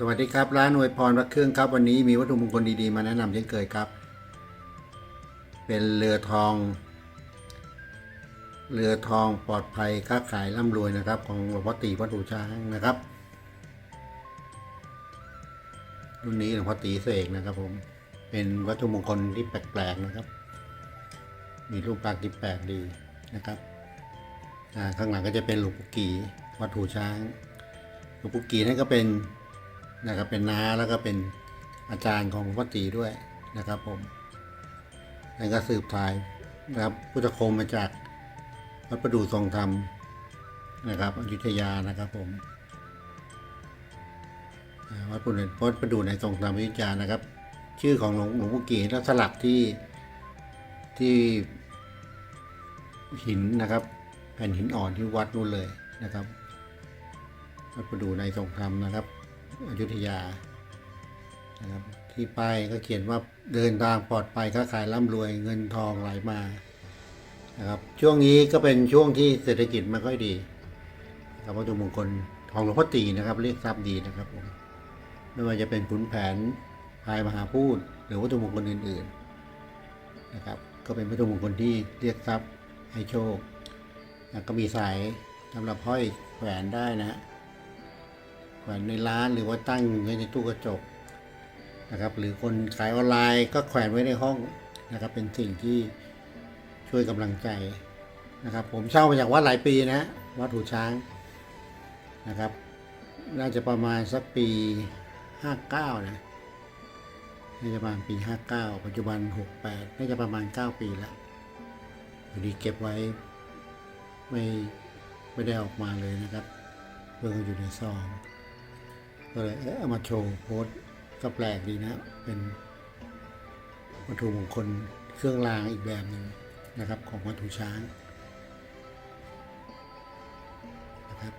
สวัสดีครับ ร้านอวยพรพระเครื่องครับวันนี้มีวัตถุมงคลดีๆมาแนะนำเช่นเคยครับ เป็นเรือทอง เรือทองปลอดภัยค้าขายร่ำรวยนะครับ ของหลวงพ่อตีวัดหูช้างนะครับรุ่นนี้หลวงพ่อตีเสกนะครับ ผมเป็นวัตถุมงคลที่แปลกๆนะครับ มีรูปลักที่แปลกดีนะครับข้างหลังก็จะเป็นหลวงปู่กีวัดหูช้างหลวงปู่กีนั่นก็เป็น นะครับเป็นน้าแล้วก็เป็นอาจารย์ของหลวงพ่อตีด้วยนะครับผมนั่นก็สืบถ่ายนะครับพุทธคมมาจากวัดประดู่ทรงธรรมนะครับอยุธยานะครับผมวัดประดู่วัดประดูในทรงธรรมอยุธยานะครับ ชื่อของหลวงหลวงปู่กีแล้วสลักที่ที่หินนะครับ แผ่นหินอ่อนที่วัดนู่นเลยนะครับวัดประดูในทรงธรรมนะครับ อยุธยานะครับที่ป้ายก็เขียนว่าเดินทางปลอดภัยค้าขายร่ำรวยเงินทองไหลมานะครับช่วงนี้ก็เป็นช่วงที่เศรษฐกิจไม่ค่อยดีครับวัตถุมงคลของหลวงพ่อตีนะครับเรียกทรัพย์ดีนะครับผมไม่ว่าจะเป็นขุนแผนพายมหาพูดหรือวัตถุมงคลอื่นๆนะครับก็เป็นวัตถุมงคลที่เรียกทรัพย์ให้โชคแล้วก็มีสายสำหรับห้อยแขวนได้นะฮะ แขวนในร้านหรือว่าตั้งไว้ในตู้กระจกนะครับ หรือคนขายออนไลน์ก็แขวนไว้ในห้องนะครับ เป็นสิ่งที่ช่วยกำลังใจนะครับ ผมเช่ามาจากวัดหลายปีนะวัดหูช้างนะครับ น่าจะประมาณสักปีห้าเก้านะน่าจะประมาณปีห้าเก้าปัจจุบันหกแปดน่าจะประมาณเก้าปีแล้วพอดีเก็บไว้ไม่ไม่ได้ออกมาเลยนะครับเพิ่งอยู่ในซอง ก็เลยเอามาโชว์โพสก็แปลกดีนะ เป็นวัตถุมงคลเครื่องรางอีกแบบหนึ่งนะครับ ของวัตถุช้างนะครับ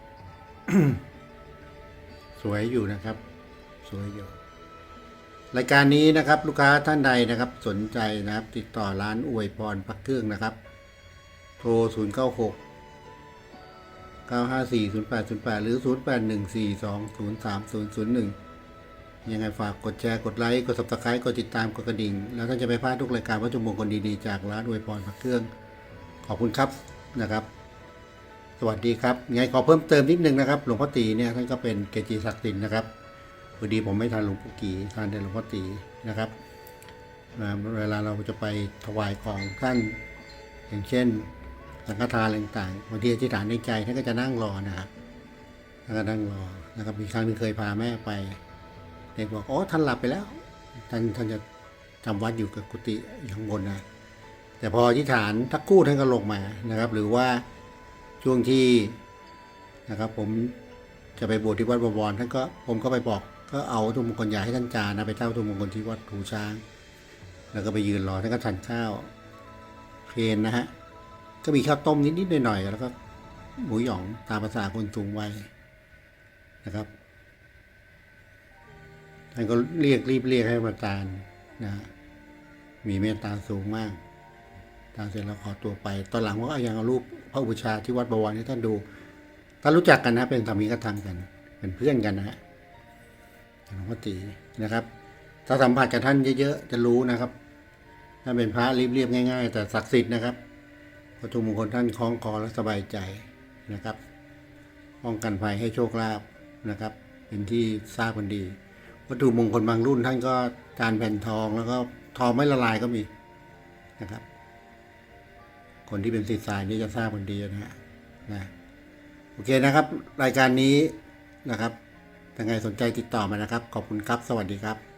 สวยอยู่นะครับ สวยอยู่รายการนี้นะครับลูกค้าท่านใดนะครับสนใจนะครับ ติดต่อร้านอวยพรพักเครื่องนะครับ โทร 0 9540808 หรือ 0 8 1 4 2 0 3 0 0 1 ยังไงฝากกดแชร์กดไลค์กด subscribe กดติดตามกดกระดิ่ง แล้วท่านจะไม่พลาดทุกรายการวัตถุมงคลดีๆ จากร้านอวยพรพระเครื่อง ขอบคุณครับนะครับ สวัสดีครับยังไงขอเพิ่มเติมนิดนึงนะครับ หลวงพ่อตีเนี่ยท่านก็เป็นเกจิศักดิ์สิทธิ์นะครับพอดีผมไม่ทานหลวงปู่กีทานแต่หลวงพ่อตีนะครับเวลาเราจะไปถวายของท่านอย่างเช่น สังฆทานอะไรต่างๆบางทีอธิษฐานในใจท่านก็จะนั่งรอนะครับท่านก็นั่งรอนะครับมีครั้งหนึงเคยพาแม่ไปเด็กบอกอ๋อท่านหลับไปแล้วท่านท่านจะจำวัดอยู่กับกุฏิอยู่ข้างบนนะแต่พออธิษฐานทักกู้ท่านก็ลงมานะครับ หรือว่าช่วงที่นะครับ ผมจะไปบวชที่วัดบวรท่านก็ผมก็ไปบอกก็เอาวัตถุมงคลยาให้ท่านจานะไปเท่าวัตถุมงคลที่วัดถูช้าง แล้วก็ไปยืนรอท่านก็ทานข้าวเพลนนะฮะ ก็มีข้าวต้มนิดๆหน่อยๆแล้วก็หมูหยองตามภาษาคนสูงวัยนะครับท่านก็เรียกรีบเรียกให้มาทานนะ มีเมตตาสูงมากทานเสร็จแล้วขอตัวไป ตอนหลังก็ยังเอารูปพระอุปชาที่วัดบวรให้ท่านดูท่านรู้จักกันนะ เป็นสามีกระทังกัน เป็นเพื่อนกันนะฮะหลวงพ่อตีนะครับ ถ้าสัมผัสกับท่านเยอะๆจะรู้นะครับท่านเป็นพระเรียบๆง่าย ๆ แต่ศักดิ์สิทธิ์นะครับ วัตถุมงคลท่านคล้องคอและสบายใจนะครับ ป้องกันภัยให้โชคลาภนะครับ เป็นที่ทราบกันดี วัตถุมงคลบางรุ่นท่านก็จานแผ่นทองแล้วก็ทองไม่ละลายก็มีนะครับ คนที่เป็นศิษย์สายนี่จะทราบกันดีนะฮะนะโอเคนะครับ รายการนี้นะครับยังไงสนใจติดต่อมานะครับ ขอบคุณครับ สวัสดีครับ